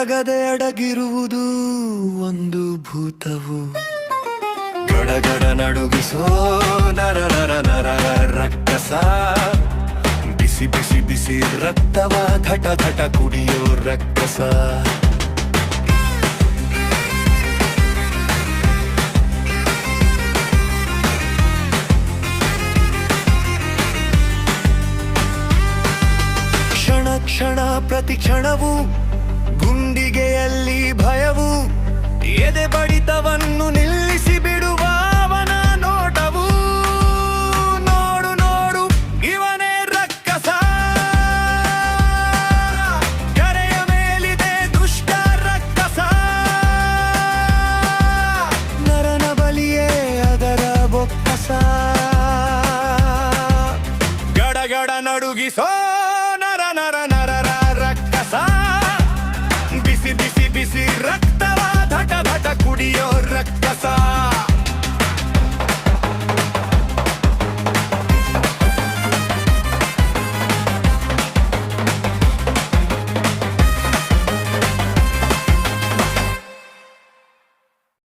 ಇವನೊಳಗದೆ ಅಡಗಿರುವುದು ಒಂದು ಭೂತವು. ಗಡಗಡ ನಡುಗಿಸೋ ನರ ನರ ನರ ರಕ್ಕಸ ಬಿಸಿ ಬಿಸಿ ಬಿಸಿ ರಕ್ತವ ಘಟ ಘಟ ಕುಡಿಯೋ ರಕ್ಕಸ ಕ್ಷಣ ಪ್ರತಿ ಕ್ಷಣವು ಎದೆ ಬಡಿತವನ್ನು ನಿಲ್ಲಿಸಿ ಬಿಡುವ ಅವನ ನೋಟವು. ನೋಡು ನೋಡು, ಇವನೇ ರಕ್ಕಸ. ಕರೆಯ ಮೇಲಿದೆ ದುಷ್ಟ ರಕ್ಕಸ. ನರನ ಬಲಿಯೇ ಅದರ ಬೊಕ್ಕಸ. ಗಡಗಡ ನಡುಗಿಸೋ